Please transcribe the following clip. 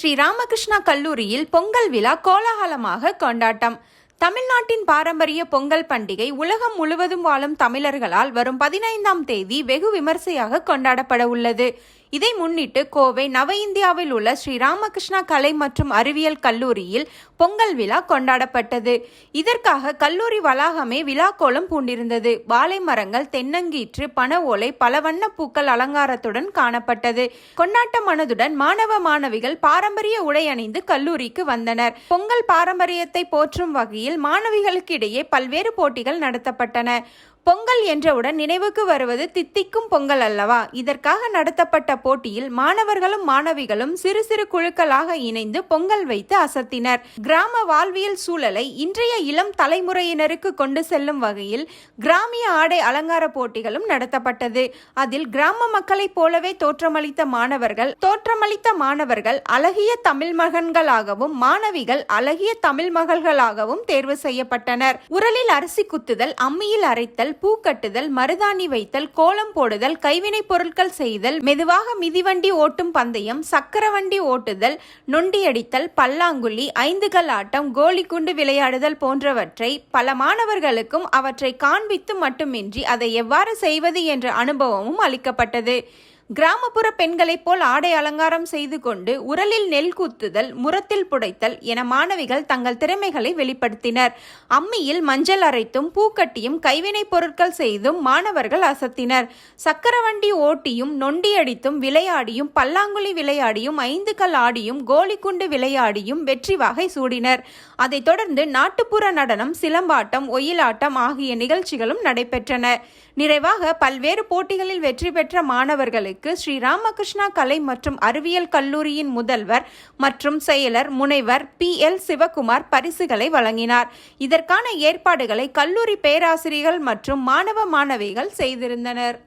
ராமகிருஷ்ணா கல்லூரியில் பொங்கல் விழா கோலாகலமாக கொண்டாட்டம். தமிழ்நாட்டின் பாரம்பரிய பொங்கல் பண்டிகை உலகம் முழுவதும் வாழும் தமிழர்களால் வரும் பதினைந்தாம் தேதி வெகு விமர்சையாக கொண்டாடப்பட உள்ளது. இதை முன்னிட்டு கோவை நவ இந்தியாவில் உள்ள ஸ்ரீ ராமகிருஷ்ணா கலை மற்றும் அறிவியல் கல்லூரியில் பொங்கல் விழா கொண்டாடப்பட்டது. இதற்காக கல்லூரி வளாகமே விழாக்கோலம் பூண்டிருந்தது. வாழை மரங்கள் தென்னங்கீற்று பன ஓலை பல வண்ண பூக்கள் அலங்காரத்துடன் காணப்பட்டது. கொண்டாட்ட மனதுடன் மாணவ மாணவிகள் பாரம்பரிய உடை அணிந்து கல்லூரிக்கு வந்தனர். பொங்கல் பாரம்பரியத்தை போற்றும் வகையில் மாணவிகளுக்கு இடையே பல்வேறு போட்டிகள் நடத்தப்பட்டன. பொங்கல் என்றவுடன் நினைவுக்கு வருவது தித்திக்கும் பொங்கல் அல்லவா? இதற்காக நடத்தப்பட்ட போட்டியில் மாணவர்களும் மாணவிகளும் சிறு சிறு குழுக்களாக இணைந்து பொங்கல் வைத்து அசத்தினர். கிராம வாழ்வியல் சூழலை இன்றைய இளம் தலைமுறையினருக்கு கொண்டு செல்லும் வகையில் கிராமிய ஆடை அலங்கார போட்டிகளும் நடத்தப்பட்டது. அதில் கிராம மக்களைப் போலவே தோற்றமளித்த மாணவர்கள் தோற்றமளித்த மாணவர்கள் அழகிய தமிழ் மகன்களாகவும் மாணவிகள் அழகிய தமிழ் மகள்களாகவும் தேர்வு செய்யப்பட்டனர். உரலில் அரிசி குத்துதல் அம்மியில் அரைத்தல் பூக்கட்டுதல் மருதாணி வைத்தல் கோலம் போடுதல் கைவினைப் பொருட்கள் செய்தல் மெதுவாக மிதிவண்டி ஓட்டும் பந்தயம் சக்கரவண்டி ஓட்டுதல் நொண்டியடித்தல் பல்லாங்குழி ஐந்துகள் ஆட்டம் கோலிக்குண்டு விளையாடுதல் போன்றவற்றை பல மாணவர்களுக்கும் அவற்றை காண்பித்து மட்டுமின்றி அதை எவ்வாறு செய்வது என்ற அனுபவமும் அளிக்கப்பட்டது. கிராமப்புற பெண்களைப் போல் ஆடை அலங்காரம் செய்து கொண்டு உரலில் நெல் குத்துதல் முரத்தில் புடைத்தல் என மாணவிகள் தங்கள் திறமைகளை வெளிப்படுத்தினர். அம்மியில் மஞ்சள் அரைத்தும் பூக்கட்டியும் கைவினைப் பொருட்கள் செய்தும் மாணவர்கள் அசத்தினர். சக்கரவண்டி ஓட்டியும் நொண்டியடித்தும் விளையாடியும் பல்லாங்குழி விளையாடியும் ஐந்து கல் ஆடியும் கோலிக்குண்டு விளையாடியும் வெற்றி வாகை சூடினர். அதைத் தொடர்ந்து நாட்டுப்புற நடனம் சிலம்பாட்டம் ஒயிலாட்டம் ஆகிய நிகழ்ச்சிகளும் நடைபெற்றன. நிறைவாக பல்வேறு போட்டிகளில் வெற்றி பெற்ற மாணவர்களுக்கு ஸ்ரீ ராமகிருஷ்ணா கலை மற்றும் அறிவியல் கல்லூரியின் முதல்வர் மற்றும் செயலர் முனைவர் பி எல் சிவகுமார் பரிசுகளை வழங்கினார். இதற்கான ஏற்பாடுகளை கல்லூரி பேராசிரியர்கள் மற்றும் மாணவ மாணவிகள் செய்திருந்தனர்.